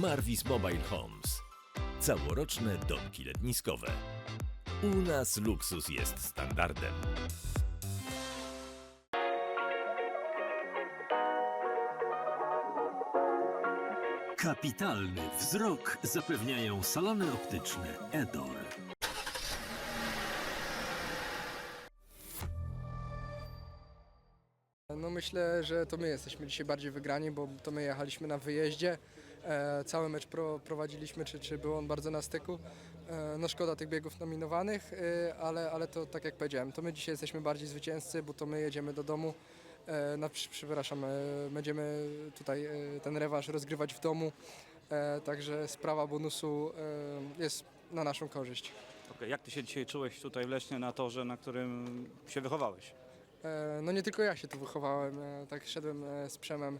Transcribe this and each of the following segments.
Marvis Mobile Homes. Całoroczne domki letniskowe. U nas luksus jest standardem. Kapitalny wzrok zapewniają salony optyczne Edol. No myślę, że to my jesteśmy dzisiaj bardziej wygrani, bo to my jechaliśmy na wyjeździe. E, cały mecz pro, prowadziliśmy, czy, czy był on bardzo na styku. E, no szkoda tych biegów nominowanych, e, ale, ale to tak jak powiedziałem, to my dzisiaj jesteśmy bardziej zwycięzcy, bo to my jedziemy do domu. No, przepraszam, będziemy tutaj ten rewanż rozgrywać w domu. Także sprawa bonusu jest na naszą korzyść. Okej, Jak ty się dzisiaj czułeś tutaj w Lesznie na torze, na którym się wychowałeś? No nie tylko ja się tu wychowałem, tak szedłem z Przemem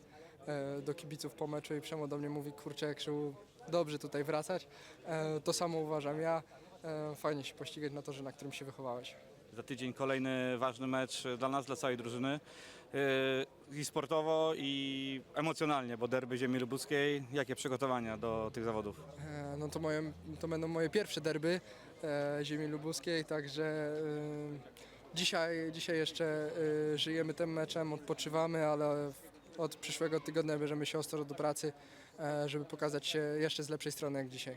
do kibiców po meczu i Przemo do mnie mówi, kurczę Krzył, dobrze tutaj wracać. E, To samo uważam ja. E, Fajnie się pościgać na torze, na którym się wychowałeś. Za tydzień kolejny ważny mecz dla nas, dla całej drużyny. I sportowo, i emocjonalnie, bo derby ziemi lubuskiej. Jakie przygotowania do tych zawodów? E, No to, moje, to będą moje pierwsze derby e, ziemi lubuskiej, także e, dzisiaj, dzisiaj jeszcze e, żyjemy tym meczem, odpoczywamy, ale od przyszłego tygodnia bierzemy się ostro do pracy, e, żeby pokazać się jeszcze z lepszej strony jak dzisiaj.